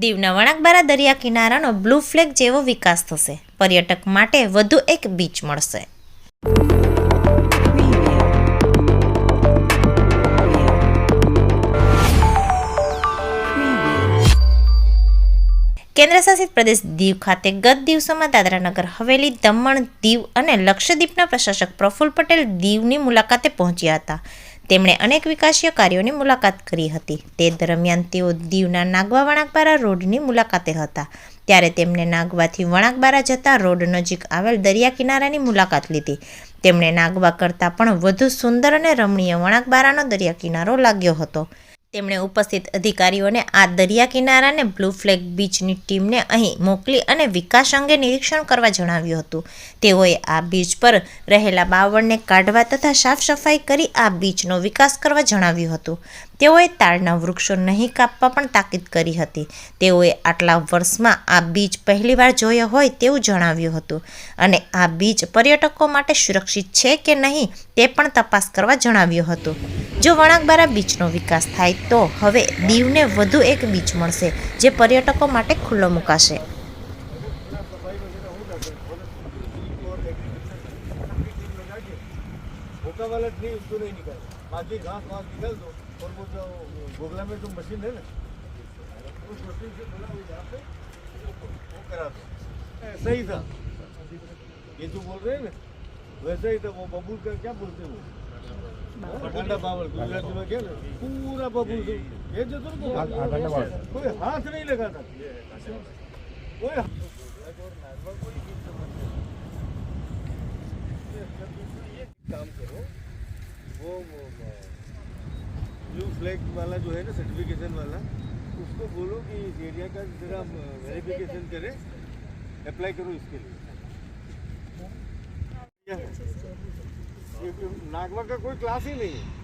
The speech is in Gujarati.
દીવના વણાકબારા દરિયા કિનારાનો બ્લુ ફ્લેગ જેવો વિકાસ થશે. પર્યટક માટે વધુ એક બીચ મળશે. કેન્દ્રશાસિત પ્રદેશ દીવ ખાતે ગત દિવસોમાં દાદરાનગર હવેલી, દમણ, દીવ અને લક્ષદ્વીપના પ્રશાસક પ્રફુલ્લ પટેલ દીવની મુલાકાતે પહોંચ્યા હતા. તેમણે અનેક વિકાસીય કાર્યોની મુલાકાત કરી હતી. તે દરમિયાન તેઓ દીવના નાગવા વણાકબારા રોડની મુલાકાતે હતા. ત્યારે તેમણે નાગવાથી વણાકબારા જતા રોડ નજીક આવેલ દરિયા કિનારાની મુલાકાત લીધી. તેમણે નાગવા કરતાં પણ વધુ સુંદર અને રમણીય વણાકબારાનો દરિયા કિનારો લાગ્યો હતો. તેમણે ઉપસ્થિત અધિકારીઓને આ દરિયા કિનારાને બ્લુ ફ્લેગ બીચની ટીમને અહીં મોકલી અને વિકાસ અંગે નિરીક્ષણ કરવા જણાવ્યું હતું. તેઓએ આ બીચ પર રહેલા બાવળને કાઢવા તથા સાફ સફાઈ કરી આ બીચનો વિકાસ કરવા જણાવ્યું હતું. તેઓએ તાળના વૃક્ષો નહીં કાપવા પણ તાકીદ કરી હતી તેઓએ આટલા વર્ષમાં આ બીચ પહેલીવાર જોયો હોય તેવું જણાવ્યું હતું અને આ બીચ પર્યટકો માટે સુરક્ષિત છે કે નહીં તે પણ તપાસ કરવા જણાવ્યું હતું જો વણાકબારા બીચનો વિકાસ થાય તો હવે દીવને વધુ એક બીચ મળશે જે પર્યટકો માટે ખુલ્લો મુકાશે भोका वाला नहीं उसको नहीं निकाल बाकी घास वास निकाल दो और वो जो गोगला में जो मशीन है ना उस मशीन से बोला वो यहाँ पे वो करा दो ऐसा ही था ये जो बोल रहे हैं ना वैसा ही था वो बबूल का क्या बोलते हैं वो ठंडा बावल गुजराती में क्या ना पूरा बबूल से ये जो तो कोई हाथ नहीं लगा था कोई काम करो वो ब्लू फ्लैग वाला जो है ना सर्टिफिकेशन वाला उसको बोलो कि इस एरिया का जरा वेरिफिकेशन करे अप्लाई करो इसके लिए क्या है? ये तो नागवा का कोई क्लास ही नहीं है